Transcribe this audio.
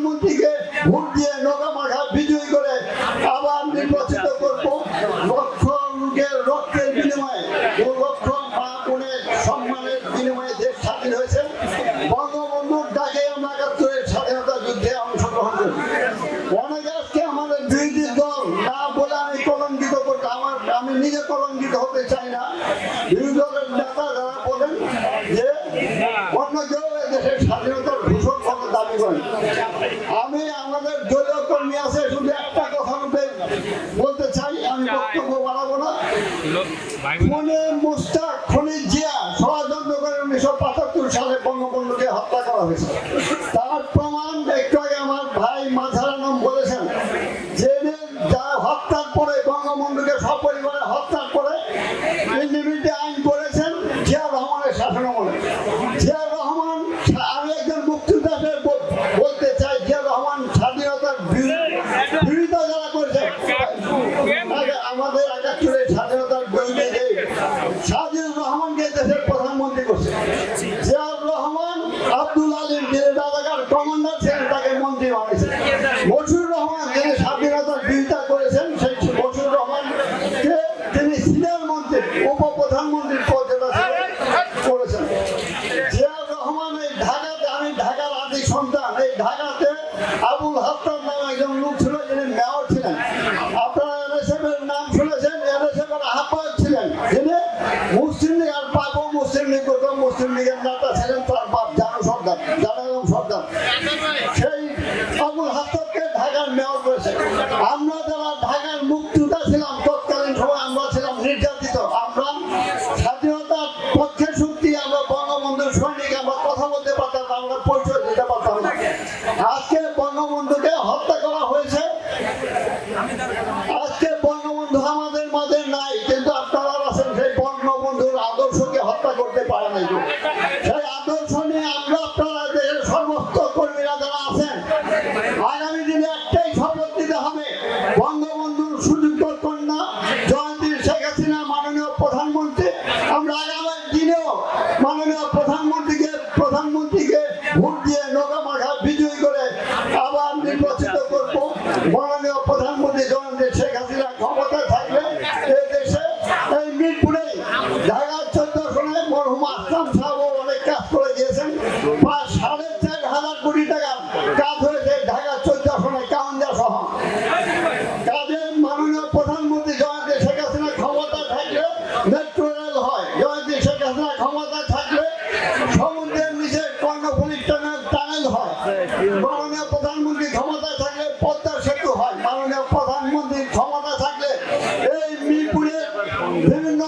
প্রধানমন্ত্রীকে ভোট দিয়ে নগা মাখা বিজয়ী করে আবার নির্বাচিত করব। লক্ষ লোকের রক্তের বিনিময়ে ও লক্ষ মা বোনের সম্মানের বিনিময়ে দেশ স্বাধীন হয়েছে। বঙ্গবন্ধুর ডাকে আমরা একাত্তরের স্বাধীনতা যুদ্ধে অংশগ্রহণ করি। অনেকে আজকে আমাদের দুইটি দল, না বলে আমি কলঙ্কিত করতে আমার, আমি নিজে কলঙ্কিত হতে চাই না। দুই দলের নেতা যারা বলেন যে অন্য কেউ দেশের স্বাধীনতার ভূষণ দাবি করেন। আমি বক্তব্য বাড়াবো না। খুনে মুস্তাক খুনি জিয়া ষড়যন্ত্র করে উনিশশো পঁচাত্তর সালে বঙ্গবন্ধুকে হত্যা করা হয়েছে। তার প্রমাণ একটু আগে আমার ভাই মাঝারানম বলেছেন। যে যা হত্যার পরে বঙ্গবন্ধুকে সপরিবারে হত্যার পরে ইন্ডিভিটি আইন করেছেন জিয়া রহমানের জিয়া রহমান আমি একজন মুক্তিযোদ্ধাদের বলতে চাই জিয়া রহমান স্বাধীনতার বিরো- বিরোধিতা যারা করেছে। আগে আমাদের একাত্তরের স্বাধীনতার যে সাজিদুর রহমানকে দেশের প্রধানমন্ত্রী করছে। জিয়াউর রহমান, আব্দুল আলীম যিনি রাজাকার কমান্ডার মুসলিম লীগের নেতা ছিলেন তার বাপ, জানো সর্দার জানালাম সর্দার সেই আবুল হাসানকে ঢাকার মেয়র করেছে। আমরা যারা ঢাকার মুক্তিটা ছিলাম আগামী শপথ হবে। বঙ্গবন্ধুর সুযোগ্য কন্যা জয়ন্তী শেখ হাসিনা, মাননীয় প্রধানমন্ত্রী। আমরা আগামী দিনেও মাননীয় প্রধানমন্ত্রীকে মেট্রো হয়। জয়ন্তী শেখ হাসিনা ক্ষমতা থাকলে সমুদ্রের নিচে কর্ণফুলির টানেল হয়। মাননীয় প্রধানমন্ত্রী ক্ষমতা থাকলে পদ্মা সেতু হয়। মাননীয় প্রধানমন্ত্রী ক্ষমতা থাকলে এই মিরপুরে বিভিন্ন